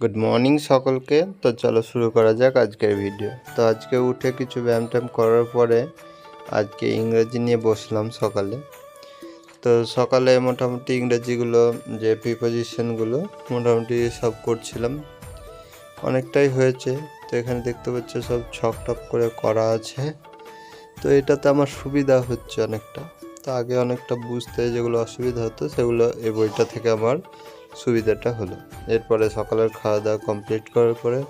Good morning সকলকে। তো চলো শুরু করা যাক আজকের ভিডিও তো আজকে উঠে কিছু ব্যায়াম ট্যায়াম করার পরে আজকে ইংরেজি নিয়ে বসলাম সকালে। তো সকালে মোটামুটি ইংরেজিগুলো, যে প্রিপোজিশনগুলো মোটামুটি সব করছিলাম। অনেকটাই হয়েছে। তো এখানে দেখতে পাচ্ছ সব ছক টক করে করা আছে। তো এটাতে আমার সুবিধা হচ্ছে অনেকটা। তো আগে অনেকটা বুঝতে যেগুলো অসুবিধা হতো, সেগুলো এই বইটা থেকে আমার সুবিধাটা হলো। এরপরে সকালের খাওয়া দাওয়া কমপ্লিট করার পরে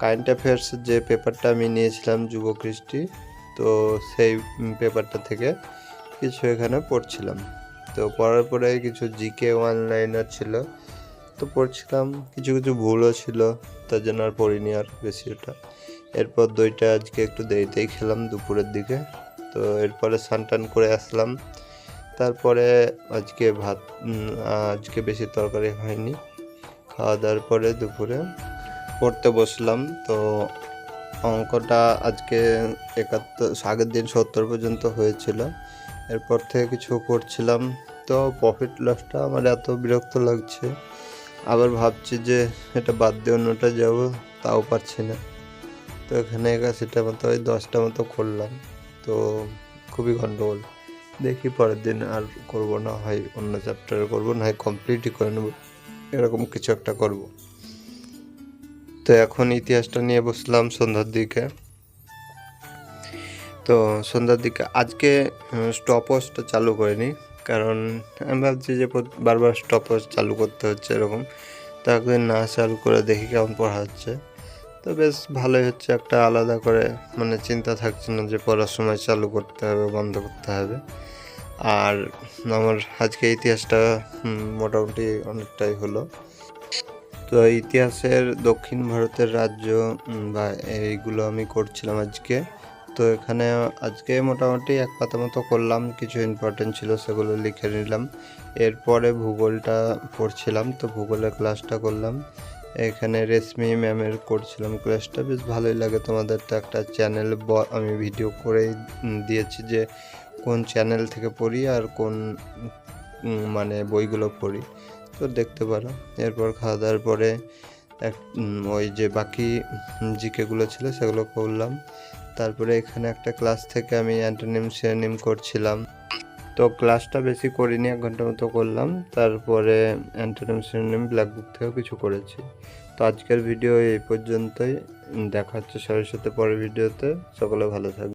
কারেন্ট অ্যাফেয়ার্স যে পেপারটা আমি নিয়েছিলাম যুব কৃষ্টি, তো সেই পেপারটা থেকে কিছু এখানে পড়ছিলাম। তো পড়ার পরে কিছু জিকে ওয়ান লাইনার ছিল, তো পড়ছিলাম। কিছু কিছু ভুলও ছিল, তার জন্য আর পড়িনি আর বেশি ওটা। এরপর দইটা আজকে একটু দেরিতেই খেলাম দুপুরের দিকে। তো এরপরে স্নান টান করে আসলাম। তারপরে আজকে ভাত আজকে বেশি তরকারি হয়নি। খাওয়া দাওয়ার পরে দুপুরে পড়তে বসলাম। তো অঙ্কটা আজকে একাত্তর, আগের দিন সত্তর পর্যন্ত হয়েছিল। এরপর থেকে কিছু করছিলাম। তো প্রফিট লসটা আমার এত বিরক্ত লাগছে। আবার ভাবছি যে এটা বাদ দিয়ে অন্যটা যাব, তাও পারছি না। তো এখানে সেটা মতো ওই দশটা মতো করলাম। তো খুবই গন্ডগোল। দেখি পরের দিন আর করব না, হয় অন্য চ্যাপ্টারে করব, না হয় কমপ্লিটই করে নেব। এরকম কিছু একটা করব। তো এখন ইতিহাসটা নিয়ে বসলাম সন্ধ্যার দিকে। তো সন্ধ্যার দিকে, আজকে স্টপওয়াচটা চালু করিনি। কারণ আমি ভাবছি যে বারবার স্টপওয়াচ চালু করতে হচ্ছে এরকম। তো একদিন না চালু করে দেখি কেমন পড়া হচ্ছে। তো বেশ ভালোই হচ্ছে একটা আলাদা করে মানে চিন্তা থাকছে না যে পড়ার সময় চালু করতে হবে, বন্ধ করতে হবে। আর আমার আজকে ইতিহাসটা মোটামুটি অনেকটাই হলো। তো ইতিহাসের দক্ষিণ ভারতের রাজ্য বা এইগুলো আমি করছিলাম আজকে। তো এখানে আজকে মোটামুটি এক পাতা মতো করলাম, কিছু ইম্পর্টেন্ট ছিল সেগুলো লিখে নিলাম। এরপরে ভূগোলটা পড়ছিলাম, তো ভূগোলের ক্লাসটা করলাম। এখানে রেশমি ম্যামের করছিলাম ক্লাসটা। বেশ ভালোই লাগে তোমাদের তো একটা চ্যানেল আমি ভিডিও করে দিয়েছি যে কোন চ্যানেল থেকে পড়ি আর কোন মানে বইগুলো পড়ি। তো দেখতে পারো। এরপর খাওয়া দাওয়ার পরে এক ওই যে বাকি জিকেগুলো ছিল সেগুলো করলাম। তারপরে এখানে একটা ক্লাস থেকে আমি অ্যান্টোনিম, সিনোনিম করছিলাম। তো ক্লাসটা বেশি করিনি, এক ঘণ্টা মতো করলাম। তারপরে অ্যান্টোনিম সিনোনিম ব্ল্যাক বুক থেকেও কিছু করেছি। তো আজকের ভিডিও এই পর্যন্তই। দেখা হচ্ছে সবার সাথে পরের ভিডিওতে সকলে ভালো থাকবে